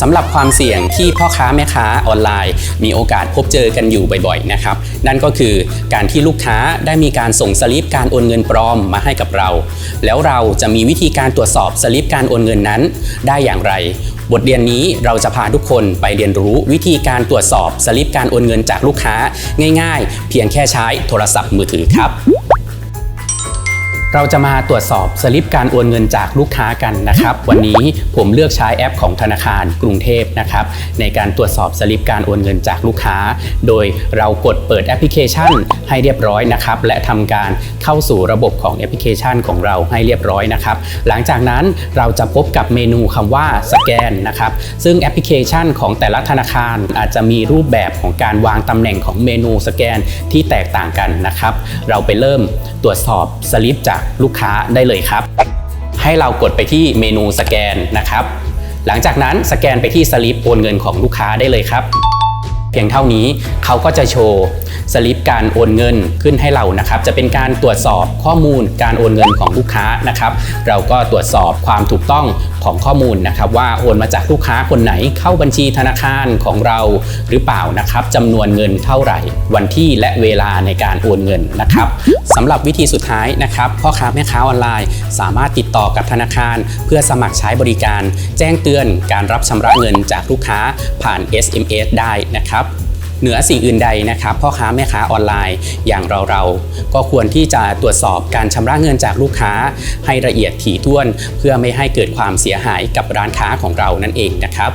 สำหรับความเสี่ยงที่พ่อค้าแม่ค้าออนไลน์ มีโอกาสพบเจอกันอยู่บ่อยๆนะครับนั่นก็คือการที่ลูกค้าได้มีการส่งสลิปการโอนเงินปลอมมาให้กับเรา แล้วเราจะมีวิธีการตรวจสอบสลิปการโอนเงินนั้น ได้อย่างไร บทเรียนนี้เราจะพาทุกคนไปเรียนรู้วิธีการตรวจสอบสลิปการโอนเงินจากลูกค้า ง่าย ๆ เพียงแค่ใช้โทรศัพท์มือถือครับ เราจะมาตรวจสอบสลิปการโอนเงินจากลูกค้ากันนะครับ วันนี้ผมเลือกใช้แอปของธนาคารกรุงเทพนะครับ ในการตรวจสอบสลิปการโอนเงินจากลูกค้า โดยเรากดเปิดแอปพลิเคชันให้เรียบร้อยนะครับ และทำการเข้าสู่ระบบของแอปพลิเคชันของเราให้เรียบร้อยนะครับ หลังจากนั้นเราจะพบกับเมนูคำว่าสแกนนะครับ ซึ่งแอปพลิเคชันของแต่ละธนาคารอาจจะมีรูปแบบของการวางตำแหน่งของเมนูสแกนที่แตกต่างกันนะครับ เราไปเริ่มตรวจสอบสลิปจากลูกค้าได้เลยครับ ให้เรากดไปที่เมนูสแกนนะครับ หลังจากนั้นสแกนไปที่สลิปโอนเงินของลูกค้าได้เลยครับ เพียงเท่านี้เขาก็จะโชว์สลิปการโอนเงินขึ้นให้เรานะครับ จะเป็นการตรวจสอบข้อมูลการโอนเงินของลูกค้านะครับ เราก็ตรวจสอบความถูกต้องของข้อมูลนะครับ ว่าโอนมาจากลูกค้าคนไหนเข้าบัญชีธนาคารของเราหรือเปล่านะครับจำนวนเงินเท่าไหร่ วันที่และเวลาในการโอนเงินนะครับสำหรับวิธีสุดท้ายนะครับพ่อค้าแม่ค้าออนไลน์ สามารถติดต่อกับธนาคาร เพื่อสมัครใช้บริการ แจ้งเตือนการรับชำระเงินจากลูกค้าผ่าน SMS ได้นะครับ เหนือสิ่งอื่นใดนะครับพ่อค้าแม่ค้าออนไลน์อย่างเราเราก็ควรที่จะตรวจสอบการชำระเงินจากลูกค้า ให้ละเอียดถี่ถ้วน เพื่อไม่ให้เกิดความเสียหายกับร้านค้าของเรานั่นเองนะครับ